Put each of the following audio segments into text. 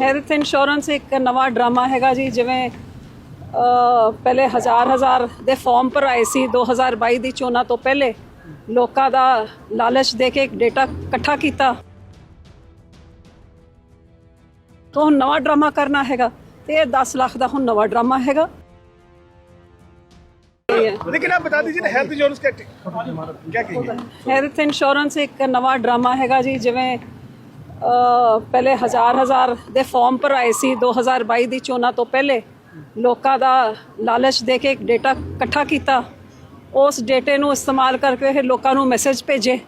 Health insurance ਇੱਕ ਨਵਾਂ drama ਹੈਗਾ ਜੀ ਜਿਵੇਂ ਪਹਿਲੇ ਹਜ਼ਾਰ ਹਜ਼ਾਰ ਦੇ ਫਾਰਮ ਪਰ ਆਏ ਸੀ 2022 ਦੀ ਚੋਣਾਂ ਤੋਂ ਪਹਿਲੇ ਲੋਕਾਂ ਦਾ ਲਾਲਚ ਦੇ ਕੇ ਇੱਕ ਡੇਟਾ ਇਕੱਠਾ ਕੀਤਾ। ਤੋਂ ਹੁਣ ਨਵਾਂ ਡਰਾਮਾ ਕਰਨਾ ਹੈਗਾ ਤੇ ਇਹ 10 ਲੱਖ ਦਾ ਹੁਣ ਨਵਾਂ ਡਰਾਮਾ ਹੈਗਾ। ਲੇਕਿਨ ਆਪ ਬਤਾ ਦੀਜੀਏ ਹੈਲਥ ਇੰਸ਼ੋਰੈਂਸ ਕਿਆ ਕੀ ਹੈ ਹੈਲਥ ਇੰਸ਼ੋਰੈਂਸ ਇੱਕ ਨਵਾਂ ਡਰਾਮਾ ਹੈਗਾ ਜੀ ਜਿਵੇਂ ਪਹਿਲੇ ਹਜ਼ਾਰ ਹਜ਼ਾਰ ਦੇ ਫਾਰਮ ਭਰਾਏ ਸੀ 2022 ਦੀ ਚੋਣਾਂ ਤੋਂ ਪਹਿਲੇ ਲੋਕਾਂ ਦਾ ਲਾਲਚ ਦੇ ਕੇ ਇੱਕ ਡੇਟਾ ਇਕੱਠਾ ਕੀਤਾ। ਉਸ ਡੇਟੇ ਨੂੰ ਇਸਤੇਮਾਲ ਕਰਕੇ ਇਹ ਲੋਕਾਂ ਨੂੰ ਮੈਸੇਜ ਭੇਜੇ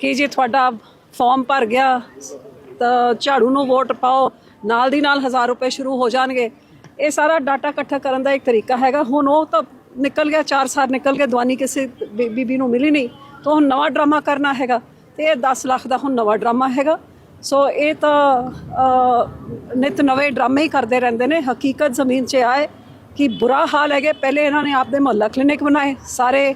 ਕਿ ਜੇ ਤੁਹਾਡਾ ਫਾਰਮ ਭਰ ਗਿਆ, ਤਾਂ ਝਾੜੂ ਨੂੰ ਵੋਟ ਪਾਓ, ਨਾਲ ਦੀ ਨਾਲ 1000 ਰੁਪਏ ਸ਼ੁਰੂ ਹੋ ਜਾਣਗੇ। ਇਹ ਸਾਰਾ ਡਾਟਾ ਇਕੱਠਾ ਕਰਨ ਦਾ ਇੱਕ ਤਰੀਕਾ ਹੈਗਾ। ਹੁਣ ਉਹ ਤਾਂ ਨਿਕਲ ਗਿਆ 4 ਸਾਲ ਨਿਕਲ ਗਿਆ ਦਵਾਨੀ ਕਿਸੇ ਬੀ- ਬੀਬੀ ਨੂੰ ਮਿਲੀ ਨਹੀਂ। ਤਾਂ ਹੁਣ ਨਵਾਂ ਡਰਾਮਾ ਕਰਨਾ ਹੈਗਾ। ਤੇ ਇਹ 10 ਲੱਖ ਦਾ ਹੁਣ ਨਵਾਂ ਡਰਾਮਾ ਹੈਗਾ। ਸੋ ਇਹ ਤਾਂ ਨਿਤ ਨਵੇਂ ਡਰਾਮੇ ਹੀ ਕਰਦੇ ਰਹਿੰਦੇ ਨੇ। ਹਕੀਕਤ ਜ਼ਮੀਨ 'ਚ ਆਏ ਕਿ ਬੁਰਾ ਹਾਲ ਹੈਗੇ। ਪਹਿਲੇ ਇਹਨਾਂ ਨੇ ਆਪਦੇ ਮੁਹੱਲਾ ਕਲੀਨਿਕ ਬਣਾਏ। ਸਾਰੇ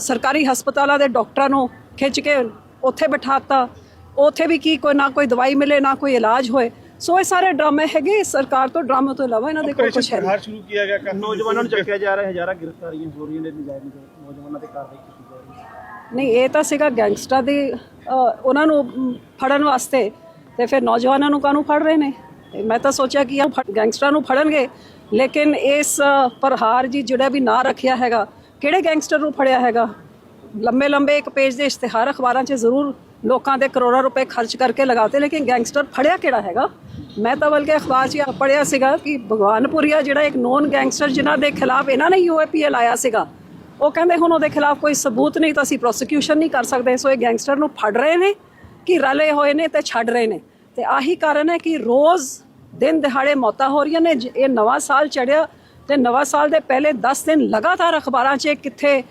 ਸਰਕਾਰੀ ਹਸਪਤਾਲਾਂ ਦੇ ਡਾਕਟਰਾਂ ਨੂੰ ਖਿੱਚ ਕੇ ਉੱਥੇ ਬਿਠਾਤਾ। ਉੱਥੇ ਵੀ ਕੀ ਕੋਈ ਨਾ ਕੋਈ ਦਵਾਈ ਮਿਲੇ ਨਾ ਕੋਈ ਇਲਾਜ ਹੋਏ। ਸੋ ਇਹ ਸਾਰੇ ਡਰਾਮੇ ਹੈਗੇ। ਸਰਕਾਰ ਤੋਂ ਡਰਾਮੇ ਤੋਂ ਇਲਾਵਾ ਇਹਨਾਂ ਦੇ ਕੋਲ ਕੁਝ ਹੈ ਨਹੀਂ। ਸ਼ੁਰੂ ਕੀਤਾ ਗਿਆ। ਨੌਜਵਾਨਾਂ ਨੂੰ ਚੱਕਿਆ ਜਾ ਰਿਹਾ। ਹਜ਼ਾਰਾਂ ਗ੍ਰਿਫਤਾਰੀਆਂ ਹੋ ਰਹੀਆਂ ਨੇ। ਨਜਾਇਜ਼ ਨੌਜਵਾਨਾਂ ਤੇ ਕਾਰਵਾਈ ਕੀਤੀ ਜਾ ਰਹੀ ਹੈ। ਨਹੀਂ, ਇਹ ਤਾਂ ਸੀਗਾ ਗੈਂਗਸਟਰ ਦੀ ਉਹਨਾਂ ਨੂੰ ਫੜਨ ਵਾਸਤੇ। ਤੇ ਫਿਰ ਨੌਜਵਾਨਾਂ ਨੂੰ ਕਾਹਨੂੰ ਫੜ ਰਹੇ ਨੇ? ਮੈਂ ਤਾਂ ਸੋਚਿਆ ਕਿ ਇਹ ਫੜ- ਗੈਂਗਸਟਰਾਂ ਨੂੰ ਫੜਨਗੇ। ਲੇਕਿਨ ਇਸ ਪ੍ਰਹਾਰ ਜੀ ਜਿਹੜਾ ਵੀ ਨਾਂ ਰੱਖਿਆ ਹੈਗਾ, ਕਿਹੜੇ ਗੈਂਗਸਟਰ ਨੂੰ ਫੜਿਆ ਹੈਗਾ? ਲੰਬੇ ਲੰਬੇ ਇੱਕ ਪੇਜ ਦੇ ਇਸ਼ਤਿਹਾਰ ਅਖਬਾਰਾਂ 'ਚ ਜ਼ਰੂਰ ਲੋਕਾਂ ਦੇ ਕਰੋੜਾਂ ਰੁਪਏ ਖਰਚ ਕਰਕੇ ਲਗਾਤੇ, ਲੇਕਿਨ ਗੈਂਗਸਟਰ ਫੜਿਆ ਕਿਹੜਾ ਹੈਗਾ? ਮੈਂ ਤਾਂ ਬਲਕਿ ਅਖਬਾਰ 'ਚ ਇਹ ਪੜਿਆ ਸੀਗਾ ਕਿ ਭਗਵਾਨਪੁਰੀਆ ਜਿਹੜਾ ਇੱਕ ਨੋਨ ਗੈਂਗਸਟਰ ਜਿਨ੍ਹਾਂ ਦੇ ਖਿਲਾਫ ਇਹਨਾਂ ਨੇ ਯੂਏਪੀਏ ਲਾਇਆ ਸੀਗਾ ਉਹ ਕਹਿੰਦੇ ਹੁਣ ਉਹਦੇ ਖਿਲਾਫ ਕੋਈ ਸਬੂਤ ਨਹੀਂ ਤਾਂ ਅਸੀਂ ਪ੍ਰੋਸੀਕਿਊਸ਼ਨ ਨਹੀਂ ਕਰ ਸਕਦੇ। ਸੋ ਇਹ ਗੈਂਗਸਟਰ ਨੂੰ ਫੜ ਰਹੇ ਨੇ ਕਿ ਰਲੇ ਹੋਏ ਨੇ ਤੇ ਛੱਡ ਰਹੇ ਨੇ। ਤੇ ਆਹੀ ਕਾਰਨ ਹੈ ਕਿ ਰੋਜ਼ ਦਿਨ ਦਿਹਾੜੇ ਮੌਤਾਂ ਹੋ ਰਹੀਆਂ ਨੇ। ਜ- ਇਹ ਨਵਾਂ ਸਾਲ ਚੜਿਆ ਤੇ ਨਵਾਂ ਸਾਲ ਦੇ ਪਹਿਲੇ 10 ਦਿਨ ਲਗਾਤਾਰ ਅਖਬਾਰਾਂ 'ਚ ਕਿੱਥੇ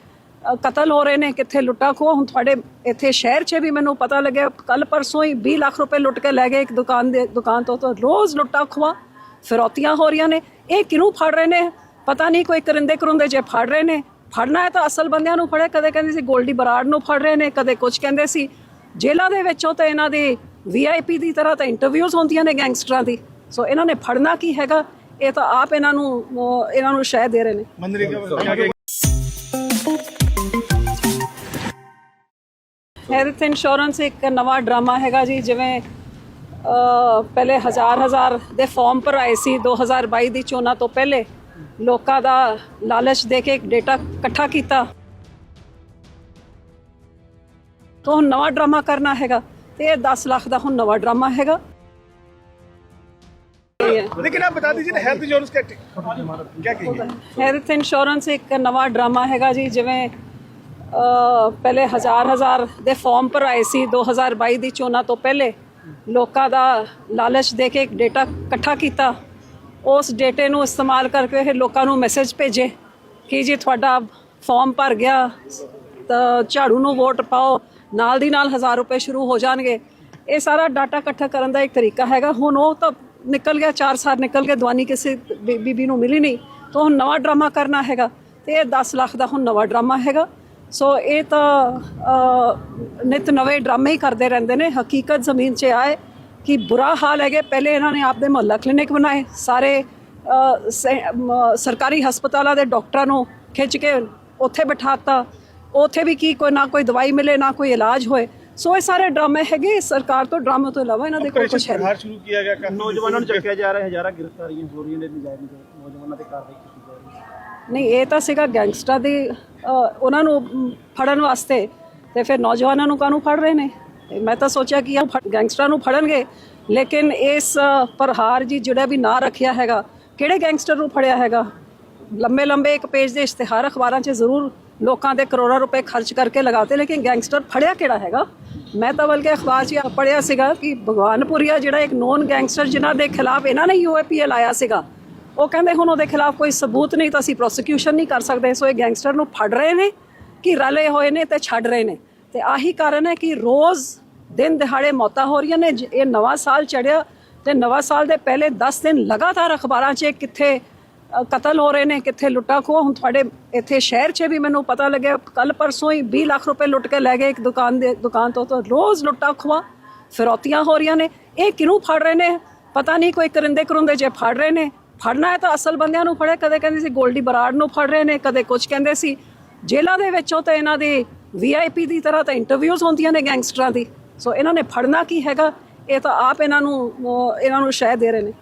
ਕਤਲ ਹੋ ਰਹੇ ਨੇ, ਕਿੱਥੇ ਲੁੱਟਾਂ ਖੋਹ। ਹੁਣ ਤੁਹਾਡੇ ਇੱਥੇ ਸ਼ਹਿਰ 'ਚ ਵੀ ਮੈਨੂੰ ਪਤਾ ਲੱਗਿਆ ਕੱਲ ਪਰਸੋਂ ਹੀ 20 ਲੱਖ ਰੁਪਏ ਲੁੱਟ ਕੇ ਲੈ ਗਏ ਇੱਕ ਦੁਕਾਨ ਦੇ, ਦੁਕਾਨ ਤੋਂ ਤਾਂ ਰੋਜ਼ ਲੁੱਟਾਂ ਖੋਹਾਂ, ਫਿਰੌਤੀਆਂ ਹੋ ਰਹੀਆਂ ਨੇ। ਇਹ ਕਿਹਨੂੰ ਫੜ ਰਹੇ ਨੇ? ਪਤਾ ਨਹੀਂ, ਕੋਈ ਕਰਿੰਦੇ ਕਰੁੰਦੇ ਜੇ ਫੜ ਰਹੇ ਨੇ। ਫੜਨਾ ਹੈ ਤਾਂ ਅਸਲ ਬੰਦਿਆਂ ਨੂੰ ਫੜੇ। ਕਦੇ ਕਹਿੰਦੇ ਸੀ ਗੋਲਡੀ ਬਰਾੜ ਨੂੰ ਫੜ ਰਹੇ ਨੇ ਕਦੇ ਕੁਝ ਕਹਿੰਦੇ ਸੀ। ਜੇਲ੍ਹਾਂ ਦੇ ਵਿੱਚੋਂ ਤਾਂ ਇਹਨਾਂ ਦੀ ਵੀਆਈਪੀ ਦੀ ਤਰ੍ਹਾਂ ਤਾਂ ਇੰਟਰਵਿਊਜ਼ ਹੁੰਦੀਆਂ ਨੇ ਗੈਂਗਸਟਰਾਂ ਦੀ। ਸੋ ਇਹਨਾਂ ਨੇ ਫੜਨਾ ਕੀ ਹੈਗਾ? ਇਹ ਤਾਂ ਆਪ ਇਹਨਾਂ ਨੂੰ ਇਹਨਾਂ ਨੂੰ ਸ਼ਹਿ ਦੇ ਰਹੇ ਨੇ। ਮਨਰੇਗਾ ਹੈਲਥ ਇੰਸ਼ੋਰੈਂਸ ਇੱਕ ਨਵਾਂ ਡਰਾਮਾ ਹੈਗਾ ਜੀ ਜਿਵੇਂ ਪਹਿਲੇ ਹਜ਼ਾਰ ਹਜ਼ਾਰ ਦੇ ਫਾਰਮ ਭਰਾਏ ਸੀ 2022 ਦੀ ਚੋਣਾਂ ਤੋਂ ਪਹਿਲੇ। ਲੋਕਾਂ ਦਾ ਲਾਲਚ ਦੇ ਕੇ ਇੱਕ ਡੇਟਾ ਇਕੱਠਾ ਕੀਤਾ ਤੋਂ ਹੁਣ ਨਵਾਂ ਡਰਾਮਾ ਕਰਨਾ ਹੈਗਾ ਤੇ ਇਹ 10 ਲੱਖ ਦਾ ਹੁਣ ਨਵਾਂ ਡਰਾਮਾ ਹੈਗਾ ਇਹ ਹੈ लेकिन आप बता दीजिए ना हेल्थ इंश्योरेंस क्या क्या कहेंगे ਹੈਲਥ ਇੰਸ਼ੋਰੈਂਸ ਇੱਕ ਨਵਾਂ ਡਰਾਮਾ ਹੈਗਾ ਜੀ ਜਿਵੇਂ ਅ, ਪਹਿਲੇ ਹਜ਼ਾਰ ਹਜ਼ਾਰ ਦੇ ਫਾਰਮ ਭਰਾਏ ਸੀ 2022 ਦੀ ਚੋਣਾਂ ਤੋਂ ਪਹਿਲੇ ਲੋਕਾਂ ਦਾ ਲਾਲਚ ਦੇ ਕੇ ਇੱਕ ਡੇਟਾ ਇਕੱਠਾ ਕੀਤਾ ਉਸ ਡੇਟੇ ਨੂੰ ਇਸਤੇਮਾਲ ਕਰਕੇ ਇਹ ਲੋਕਾਂ ਨੂੰ ਮੈਸੇਜ ਭੇਜੇ ਕਿ ਜੇ ਤੁਹਾਡਾ ਫਾਰਮ ਭਰ ਗਿਆ ਤਾਂ ਝਾੜੂ ਨੂੰ ਵੋਟ ਪਾਓ ਨਾਲ ਦੀ ਨਾਲ 1000 ਰੁਪਏ ਸ਼ੁਰੂ ਹੋ ਜਾਣਗੇ। ਇਹ ਸਾਰਾ ਡਾਟਾ ਇਕੱਠਾ ਕਰਨ ਦਾ ਇੱਕ ਤਰੀਕਾ ਹੈਗਾ। ਹੁਣ ਉਹ ਤਾਂ ਨਿਕਲ ਗਿਆ 4 ਸਾਲ ਨਿਕਲ ਗਿਆ ਦਵਾਨੀ ਕਿਸੇ ਬੀ- ਬੀਬੀ ਨੂੰ ਮਿਲੀ ਨਹੀਂ। ਤਾਂ ਹੁਣ ਨਵਾਂ ਡਰਾਮਾ ਕਰਨਾ ਹੈਗਾ ਤੇ ਇਹ 10 ਲੱਖ ਦਾ ਹੁਣ ਨਵਾਂ ਡਰਾਮਾ ਹੈਗਾ। ਸੋ ਇਹ ਤਾਂ ਅ, ਨਿਤ ਨਵੇਂ ਡਰਾਮੇ ਹੀ ਕਰਦੇ ਰਹਿੰਦੇ ਨੇ। ਹਕੀਕਤ ਜ਼ਮੀਨ 'ਚ ਆਏ। ਕਿ ਬੁਰਾ ਹਾਲ ਹੈਗੇ। ਪਹਿਲੇ ਇਹਨਾਂ ਨੇ ਆਪਦੇ ਮੁਹੱਲਾ ਕਲੀਨਿਕ ਬਣਾਏ। ਸਾਰੇ ਸਰਕਾਰੀ ਹਸਪਤਾਲਾਂ ਦੇ ਡਾਕਟਰਾਂ ਨੂੰ ਖਿੱਚ ਕੇ ਉੱਥੇ ਬਿਠਾਤਾ। ਉੱਥੇ ਵੀ ਕੀ ਕੋਈ ਨਾ ਕੋਈ ਦਵਾਈ ਮਿਲੇ ਨਾ ਕੋਈ ਇਲਾਜ ਹੋਏ। ਸੋ ਇਹ ਸਾਰੇ ਡਰਾਮੇ ਹੈਗੇ। ਸਰਕਾਰ ਤੋਂ ਡਰਾਮੇ ਤੋਂ ਇਲਾਵਾ ਇਹਨਾਂ ਦੇ ਕੋਈ ਕੁਝ ਹੈ ਨਹੀਂ। ਇਹ ਤਾਂ ਸੀਗਾ ਗੈਂਗਸਟਰਾਂ ਦੇ ਉਹਨਾਂ ਨੂੰ ਫੜਨ ਵਾਸਤੇ ਤੇ ਫਿਰ ਨੌਜਵਾਨਾਂ ਨੂੰ ਕਾਹਨੂੰ ਫੜ ਰਹੇ ਨੇ? ਤੇ ਮੈਂ ਤਾਂ ਸੋਚਿਆ ਕਿ ਇਹ ਫੜ- ਗੈਂਗਸਟਰਾਂ ਨੂੰ ਫੜਨਗੇ, ਲੇਕਿਨ ਇਸ ਪ੍ਰਹਾਰ ਜੀ ਜਿਹੜਾ ਵੀ ਨਾਂ ਰੱਖਿਆ ਹੈਗਾ, ਕਿਹੜੇ ਗੈਂਗਸਟਰ ਨੂੰ ਫੜਿਆ ਹੈਗਾ? ਲੰਬੇ ਲੰਬੇ ਇੱਕ ਪੇਜ ਦੇ ਇਸ਼ਤਿਹਾਰ ਅਖਬਾਰਾਂ 'ਚ ਜ਼ਰੂਰ ਲੋਕਾਂ ਦੇ ਕਰੋੜਾਂ ਰੁਪਏ ਖਰਚ ਕਰਕੇ ਲਗਾਤੇ, ਲੇਕਿਨ ਗੈਂਗਸਟਰ ਫੜਿਆ ਕਿਹੜਾ ਹੈਗਾ? ਮੈਂ ਤਾਂ ਬਲਕਿ ਅਖਬਾਰ 'ਚ ਇਹ ਪੜਿਆ ਸੀਗਾ ਕਿ ਭਗਵਾਨਪੁਰੀਆ ਜਿਹੜਾ ਇੱਕ ਨੋਨ ਗੈਂਗਸਟਰ ਜਿਨ੍ਹਾਂ ਦੇ ਖਿਲਾਫ ਇਹਨਾਂ ਨੇ ਯੂਏਪੀਏ ਲਾਇਆ ਸੀਗਾ, ਉਹ ਕਹਿੰਦੇ ਹੁਣ ਉਹਦੇ ਖਿਲਾਫ ਕੋਈ ਸਬੂਤ ਨਹੀਂ, ਤਾਂ ਅਸੀਂ ਪ੍ਰੋਸੀਕਿਊਸ਼ਨ ਨਹੀਂ ਕਰ ਸਕਦੇ, ਸੋ ਇਹ ਗੈਂਗਸਟਰ ਨੂੰ ਫੜ ਰਹੇ ਨੇ ਕਿ ਰਲੇ ਹੋਏ ਨੇ ਤੇ ਛੱਡ ਰਹੇ ਨੇ। ਤੇ ਆਹੀ ਕਾਰਨ ਹੈ ਕਿ ਰੋਜ਼ ਦਿਨ ਦਿਹਾੜੇ ਮੌਤਾਂ ਹੋ ਰਹੀਆਂ ਨੇ, ਜ- ਇਹ ਨਵਾਂ ਸਾਲ ਚੜਿਆ ਤੇ ਨਵਾਂ ਸਾਲ ਦੇ ਪਹਿਲੇ 10 ਦਿਨ ਲਗਾਤਾਰ ਅਖਬਾਰਾਂ 'ਚ ਕਿੱਥੇ ਕਤਲ ਹੋ ਰਹੇ ਨੇ, ਕਿੱਥੇ ਲੁੱਟਾ ਖੋਹ, ਹੁਣ ਤੁਹਾਡੇ ਇੱਥੇ ਸ਼ਹਿਰ 'ਚ ਵੀ ਮੈਨੂੰ ਪਤਾ ਲੱਗਿਆ ਕੱਲ ਪਰਸੋਂ ਹੀ 20 ਲੱਖ ਰੁਪਏ ਲੁੱਟ ਕੇ ਲੈ ਗਏ ਇੱਕ ਦੁਕਾਨ ਦੇ, ਦੁਕਾਨ ਤੋਂ, ਤਾਂ ਰੋਜ਼ ਲੁੱਟਾਂ ਖੋਹਾਂ, ਫਿਰੌਤੀਆਂ ਹੋ ਰਹੀਆਂ ਨੇ, ਇਹ ਕਿਹਨੂੰ ਫੜ ਰਹੇ ਨੇ? ਪਤਾ ਨਹੀਂ, ਕੋਈ ਕਰਿੰਦੇ ਕਰੁੰਦੇ ਜੇ ਫੜ ਰਹੇ ਨੇ, ਫੜਨਾ ਹੈ ਤਾਂ ਅਸਲ ਬੰਦਿਆਂ ਨੂੰ ਫੜੇ ਕਦੇ ਕਹਿੰਦੇ ਸੀ ਗੋਲਡੀ ਬਰਾੜ ਨੂੰ ਫੜ ਰਹੇ ਨੇ, ਕਦੇ ਕੁਝ ਕਹਿੰਦੇ ਸੀ, ਜੇਲ੍ਹਾਂ ਦੇ ਵਿੱਚੋਂ ਤਾਂ ਇਹਨਾਂ ਦੀ ਵੀਆਈਪੀ ਦੀ ਤਰ੍ਹਾਂ ਤਾਂ ਇੰਟਰਵਿਊਜ਼ ਹੁੰਦੀਆਂ ਨੇ ਗੈਂਗਸਟਰਾਂ ਦੀ। ਸੋ ਇਹਨਾਂ ਨੇ ਫੜਨਾ ਕੀ ਹੈਗਾ? ਇਹ ਤਾਂ ਆਪ ਇਹਨਾਂ ਨੂੰ ਇਹਨਾਂ ਨੂੰ ਸ਼ਾਇਦ ਦੇ ਰਹੇ ਨੇ।